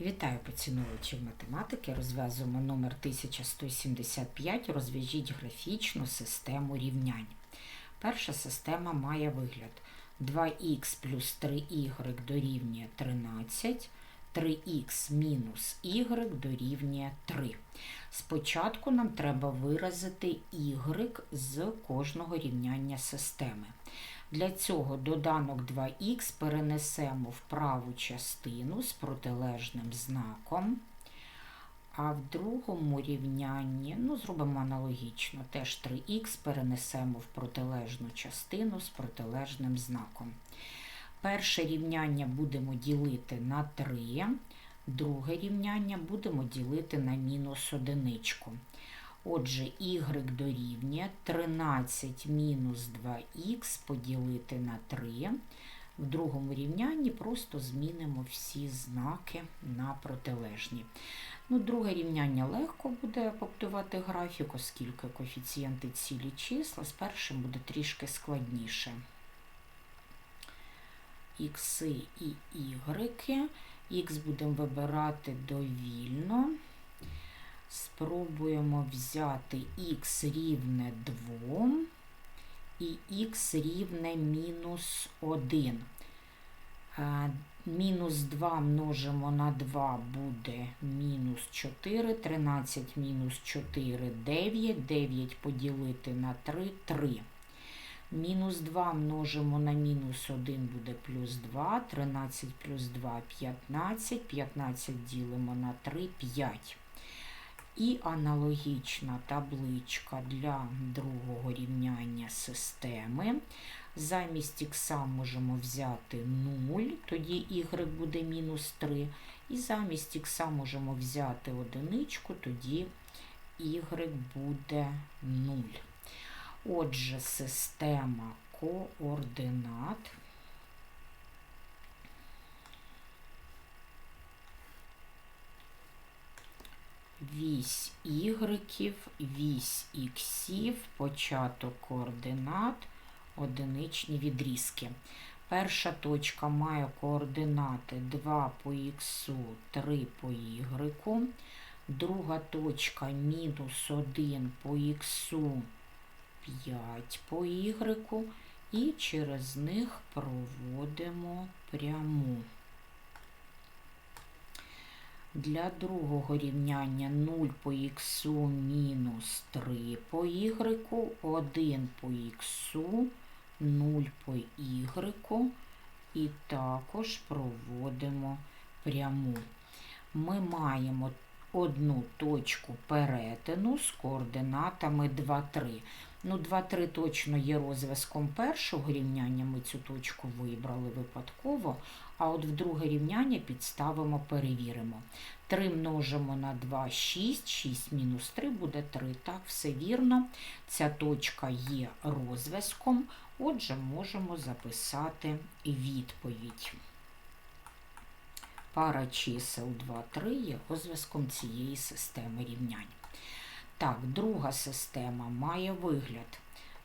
Вітаю поціновувачів математики. Розв'язуємо номер 1175. Розв'яжіть графічну систему рівнянь. Перша система має вигляд 2х плюс 3y дорівнює 13, 3х мінус y дорівнює 3. Спочатку нам треба виразити y з кожного рівняння системи. Для цього доданок 2х перенесемо в праву частину з протилежним знаком. А в другому рівнянні, ну, зробимо аналогічно, теж 3х перенесемо в протилежну частину з протилежним знаком. Перше рівняння будемо ділити на 3, друге рівняння будемо ділити на мінус одиничку. Отже, y дорівнює 13 мінус 2х поділити на 3. В другому рівнянні просто змінимо всі знаки на протилежні. Ну, Друге рівняння легко буде побудувати графік, оскільки коефіцієнти цілі числа. З першим буде трішки складніше. Ікси і y. Х будемо вибирати довільно. Спробуємо взяти х рівне 2 і х рівне мінус 1. Е, мінус 2 множимо на 2 буде мінус 4, 13 мінус 4 9, 9 поділити на 3 3. Мінус 2 множимо на мінус 1 буде плюс 2, 13 плюс 2 15, 15 ділимо на 3 5. І аналогічна табличка для другого рівняння системи. Замість х можемо взяти 0, тоді y буде мінус 3. І замість х можемо взяти одиничку, тоді y буде 0. Отже, система координат. Вісь ігреків, вісь іксів, початок координат, одиничні відрізки. Перша точка має координати 2 по х, 3 по y. Друга точка мінус 1 по х, 5 по y. І через них проводимо пряму. Для другого рівняння 0 по х мінус 3 по y, 1 по х, 0 по y і також проводимо пряму. Ми маємо одну точку перетину з координатами 2, 3. Ну, 2, 3 точно є розв'язком першого рівняння, ми цю точку вибрали випадково, а от в друге рівняння підставимо, перевіримо. 3 множимо на 2, 6, 6 мінус 3 буде 3. Так, все вірно. Ця точка є розв'язком, отже, можемо записати відповідь. Пара чисел 2, 3 є розв'язком цієї системи рівнянь. Так, друга система має вигляд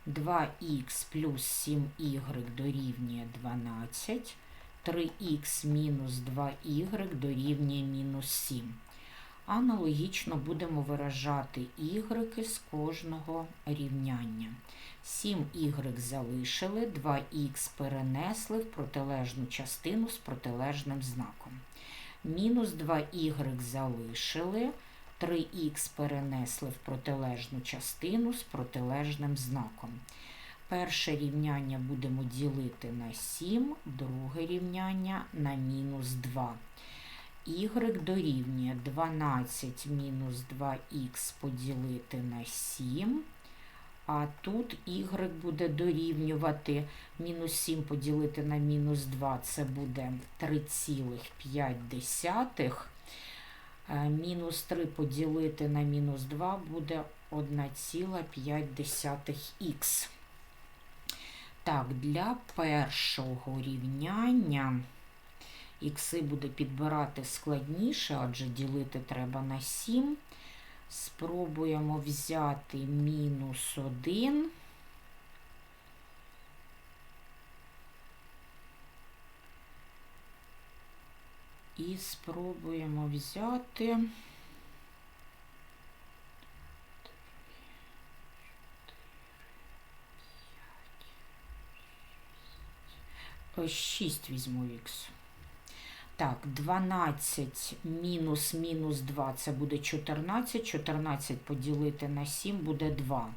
2х плюс 7y дорівнює 12, 3х мінус 2y дорівнює мінус 7. Аналогічно будемо виражати y з кожного рівняння. 7y залишили, 2х перенесли в протилежну частину з протилежним знаком. Мінус 2y залишили. 3х перенесли в протилежну частину з протилежним знаком. Перше рівняння будемо ділити на 7, друге рівняння на мінус 2. Y дорівнює 12 мінус 2х поділити на 7. А тут y буде дорівнювати мінус 7 поділити на мінус 2, це буде 3,5. Е, мінус 3 поділити на мінус 2 буде 1,5х. Так, для першого рівняння ікси буде підбирати складніше, адже ділити треба на 7. Спробуємо взяти мінус 1. І спробуємо взяти. 6 візьму х. Так, 12 мінус мінус 2 це буде 14. 14 поділити на 7 буде 2.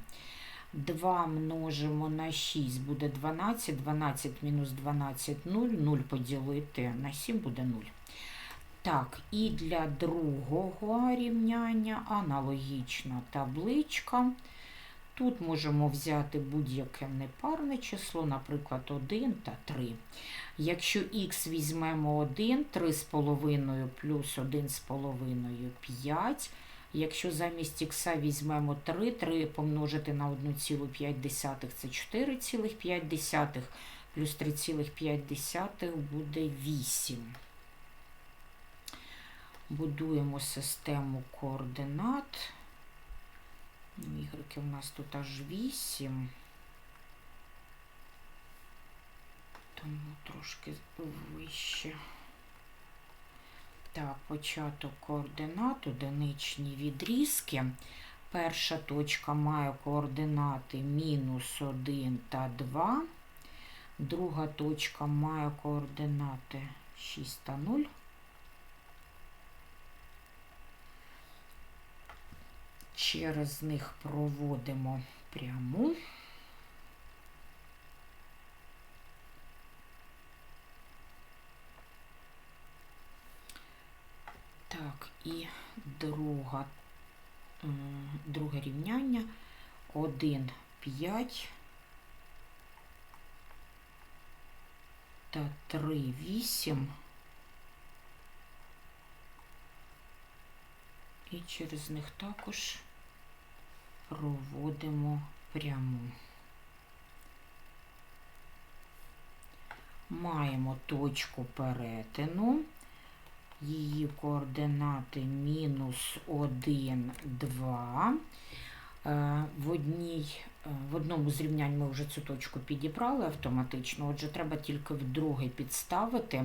2 множимо на 6 буде 12. 12 мінус 12 0. 0 поділити на 7 буде 0. Так, і для другого рівняння аналогічна табличка. Тут можемо взяти будь-яке непарне число, наприклад, 1 та 3. Якщо х візьмемо 1, 3,5 плюс 1,5 5. Якщо замість х візьмемо 3, 3 помножити на 1,5 це 4,5, плюс 3,5 буде 8. Будуємо систему координат. Ну, ігрики у нас тут аж 8. Тому трошки вище. Так, початок координат, одиничні відрізки. Перша точка має координати мінус 1 та 2. Друга точка має координати 6 та 0. Через них проводимо пряму. Так, і друга, друге рівняння 1, 5 та 3, 8. І через них також проводимо пряму. Маємо точку перетину. Її координати мінус 1, 2. Е, В, одній, е, в одному з рівнянь ми вже цю точку підібрали автоматично, отже, треба тільки в друге підставити.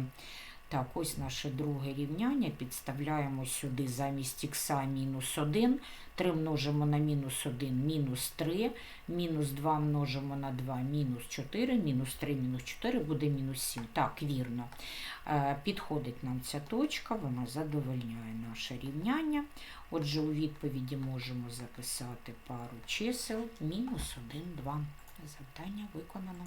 Так, ось наше друге рівняння. Підставляємо сюди замість х мінус 1. 3 множимо на мінус 1, мінус 3, мінус 2 множимо на 2, мінус 4, мінус 3, мінус 4 буде мінус 7. Так, вірно. Е, Підходить нам ця точка, вона задовольняє наше рівняння. Отже, у відповіді можемо записати пару чисел мінус 1, 2. Завдання виконано.